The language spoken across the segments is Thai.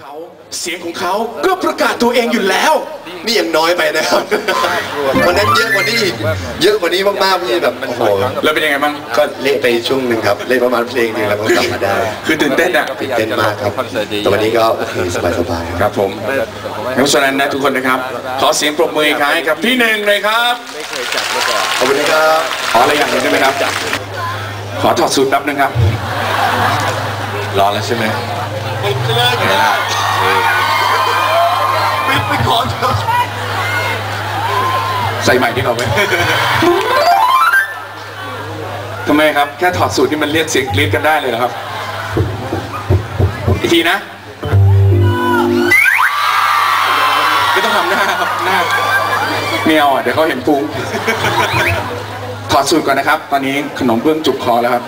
เขาเสียงของเขาก็ประกาศตัวเองอยู่แล้ว นี่ยังน้อยไปนะครับวันนั้นเยอะกว่านี้อีกเยอะกว่านี้มากๆพี่แบบโอ้โหแล้วเป็นยังไงบ้างก็เละไปช่วงหนึ่งครับเล่นประมาณเพลงหนึงแล้วก็กลับมาได้ คือตื่นเต้นอะตื่นเต้นมากครับแต่วันนี้ก็โอเคสบายๆครับครับผมเพราะฉะนั้นนะทุกคนนะครับ ขอเสียงปรบมืออีกครั้งให้กับพี่หนึ่งเลยครับขอบคุณนะครับขออะไรอย่างหนึ่งได้ไหมครับขอถอดสูตรแป๊บนึงครับร้อนแล้วใช่ไหม ปิดไปก่อนใส่ใหม่ดีกว่าไหมทำไมครับ แค่ถอดสูตรที่มันเรียกเสียงกรี๊ดกันได้เลยเหรอครับ อีกทีนะ ไม่ต้องทำหน้าครับหน้าเมียวอะเดี๋ยวเขาเห็นพุงถอดสูตรก่อนนะครับ ตอนนี้ขนมเบื้องจุกคอแล้วครับ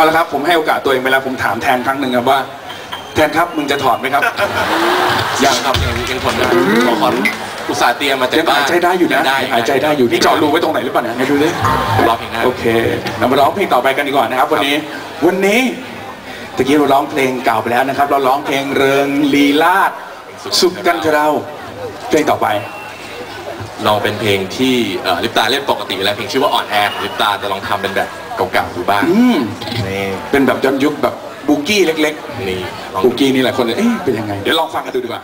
เอาละครับ ผมให้โอกาสตัวเองไปแล้วผมถามแทนครั้งหนึ่งครับว่า แทนครับมึงจะถอดไหมครับ ยังครับยังยังทนได้ขอขออุตส่าห์เตรียมมาจากยังบ้าหานยใจได้อยู่นะได้หายใจได้อยู่นี่เจาะรูไว้ตรงไหนหรือเปล่าเนี่ยให้ดูดิร้องเพลงได้โอเคเรามาร้องเพลงต่อไปกันดีกว่านะครับ วันนี้วันนี้ตะกี้เราร้องเพลงเก่าไปแล้วนะครับ เราร้องเพลงเริงลีลาดสุขกันเถอะเราเพลงต่อไป เราเป็นเพลงที่เอ่อลิปตาเล่นปกติอยู่แล้วเพลงชื่อว่าอ่อนแอของลิปตาจะลองทำเป็นแบบเก่าๆดูบ้างอืมนี่เป็นแบบย้อนยุคแบบบูกี้เล็กนี่ลองๆบูกี้นี่หลายคนเลยเอ๊ะเป็นยังไง เดี๋ยวลองฟังกันดูดีกว่า